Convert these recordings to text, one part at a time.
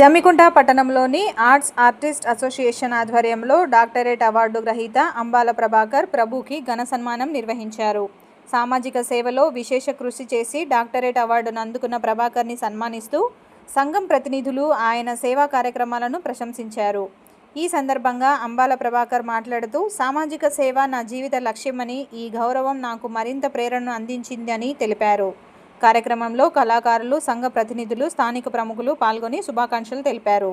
జమ్మికుంట పట్టణంలోని arts artist association ఆధ్వర్యంలో doctorate award గ్రహీత అంబాల ప్రభాకర్ ప్రభుకి ఘన సన్మానం నిర్వహించారు. సామాజిక సేవలో విశేష కృషి చేసి డాక్టరేట్ అవార్డును అందుకున్న ప్రభాకర్ని సన్మానిస్తూ సంఘం ప్రతినిధులు ఆయన సేవా కార్యక్రమాలను ప్రశంసించారు. ఈ సందర్భంగా అంబాల ప్రభాకర్ మాట్లాడుతూ సామాజిక సేవ నా జీవిత లక్ష్యమని ఈ గౌరవం నాకు మరింత ప్రేరణను అందించిందని తెలిపారు. కార్యక్రమంలో కళాకారులు సంఘ ప్రతినిధులు స్థానిక ప్రముఖులు పాల్గొని శుభాకాంక్షలు తెలిపారు.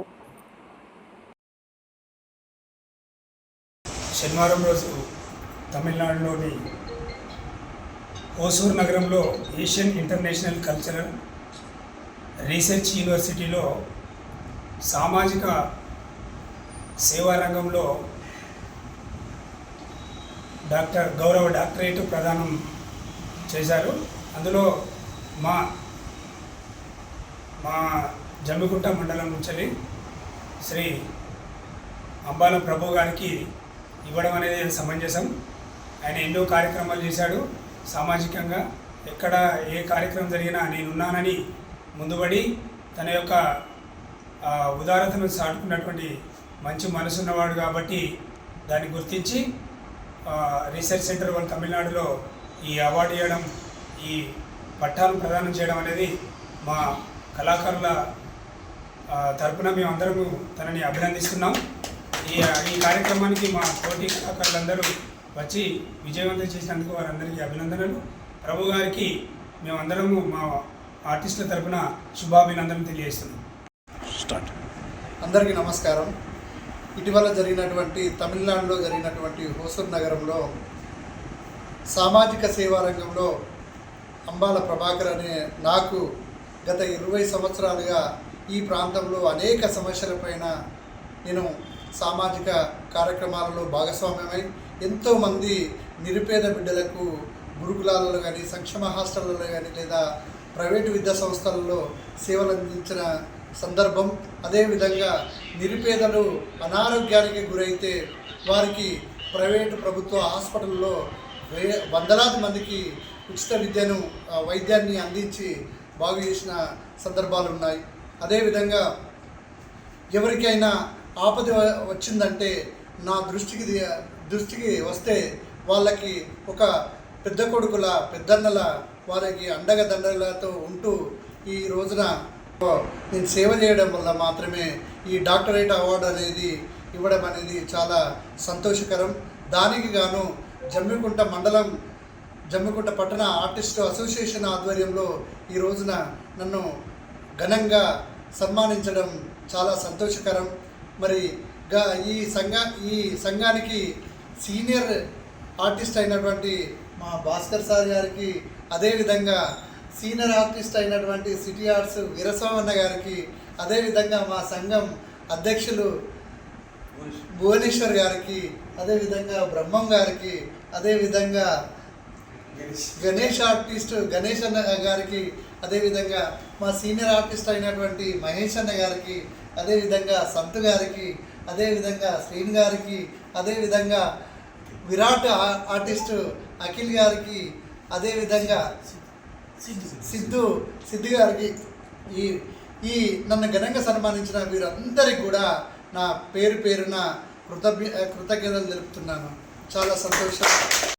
శనివారం రోజు తమిళనాడులోని ఓసూర్ నగరంలో ఏషియన్ ఇంటర్నేషనల్ కల్చరల్ రీసెర్చ్ యూనివర్సిటీలో సామాజిక సేవా రంగంలో డాక్టర్ గౌరవ డాక్టరేట్ ప్రదానం చేశారు. అందులో మా మా జమ్మికుంట మండలం నుంచి శ్రీ అంబాల ప్రభు గారికి ఇవ్వడం అనేది సమంజసం. ఆయన ఎన్నో కార్యక్రమాలు చేశాడు. సామాజికంగా ఎక్కడ ఏ కార్యక్రమం జరిగినా నేనున్నానని ముందుబడి తన యొక్క ఉదారతను చాటుకున్నటువంటి మంచి మనసున్నవాడు కాబట్టి దాన్ని గుర్తించి రీసెర్చ్ సెంటర్ వాళ్ళు తమిళనాడులో ఈ అవార్డు ఇవ్వడం ఈ పట్టాలు ప్రదానం చేయడం అనేది మా కళాకారుల తరపున మేమందరము తనని అభినందిస్తున్నాం. ఈ ఈ కార్యక్రమానికి మా పోటీ కళాకారులందరూ వచ్చి విజయవంతం చేసినందుకు వారందరికీ అభినందనలు. ప్రభు గారికి మేమందరము మా ఆర్టిస్టుల తరపున శుభాభినందనలు తెలియజేస్తున్నాం. స్టార్ట్. అందరికీ నమస్కారం. ఇటీవల జరిగినటువంటి తమిళనాడులో జరిగినటువంటి హోసూర్ నగరంలో సామాజిక సేవా రంగంలో అంబాల ప్రభాకర్ అనే నాకు గత ఇరవై సంవత్సరాలుగా ఈ ప్రాంతంలో అనేక సమస్యలపైన నేను సామాజిక కార్యక్రమాలలో భాగస్వామ్యమై ఎంతోమంది నిరుపేద బిడ్డలకు గురుకులాలలో కానీ సంక్షేమ హాస్టళ్ళలో కానీ లేదా ప్రైవేటు విద్యా సంస్థలలో సేవలు అందించిన సందర్భం అదేవిధంగా నిరుపేదలు అనారోగ్యానికి గురైతే వారికి ప్రైవేటు ప్రభుత్వ హాస్పిటల్లో వే వందలాది మందికి ఉచిత విద్యను ఆ, వైద్యాన్ని అందించి బాగు చేసిన సందర్భాలు ఉన్నాయి. అదేవిధంగా ఎవరికైనా ఆపద వచ్చిందంటే నా దృష్టికి దృష్టికి వస్తే వాళ్ళకి ఒక పెద్ద కొడుకుల పెద్దన్నల వారికి అండగా దండలతో ఉంటూ ఈ రోజున నేను సేవ చేయడం వల్ల మాత్రమే ఈ డాక్టరేట్ అవార్డు అనేది ఇవ్వడం అనేది చాలా సంతోషకరం. దానికి గాను జమ్మికుంట మండలం జమ్మగుట్ట పట్టణ ఆర్టిస్టు అసోసియేషన్ ఆధ్వర్యంలో ఈ రోజున నన్ను ఘనంగా సన్మానించడం చాలా సంతోషకరం. మరి గా ఈ సంఘ ఈ సంఘానికి సీనియర్ ఆర్టిస్ట్ అయినటువంటి మా భాస్కర్ సార్ గారికి అదేవిధంగా సీనియర్ ఆర్టిస్ట్ అయినటువంటి సిటీ ఆర్ట్స్ వీరస్వామన్న గారికి అదేవిధంగా మా సంఘం అధ్యక్షులు భువనేశ్వర్ గారికి అదేవిధంగా బ్రహ్మం గారికి అదేవిధంగా గణేష్ ఆర్టిస్ట్ గణేష్ అన్న గారికి అదేవిధంగా మా సీనియర్ ఆర్టిస్ట్ అయినటువంటి మహేష్ అన్న గారికి అదేవిధంగా సంతు గారికి అదేవిధంగా శ్రీని గారికి అదేవిధంగా విరాట్ ఆర్టిస్ట్ అఖిల్ గారికి అదేవిధంగా సిద్ధు సిద్ధు గారికి ఈ ఈ నన్ను ఘనంగా సన్మానించిన వీరందరికీ కూడా నా పేరు పేరున కృతజ్ఞ కృతజ్ఞతలు తెలుపుతున్నాను. చాలా సంతోషం.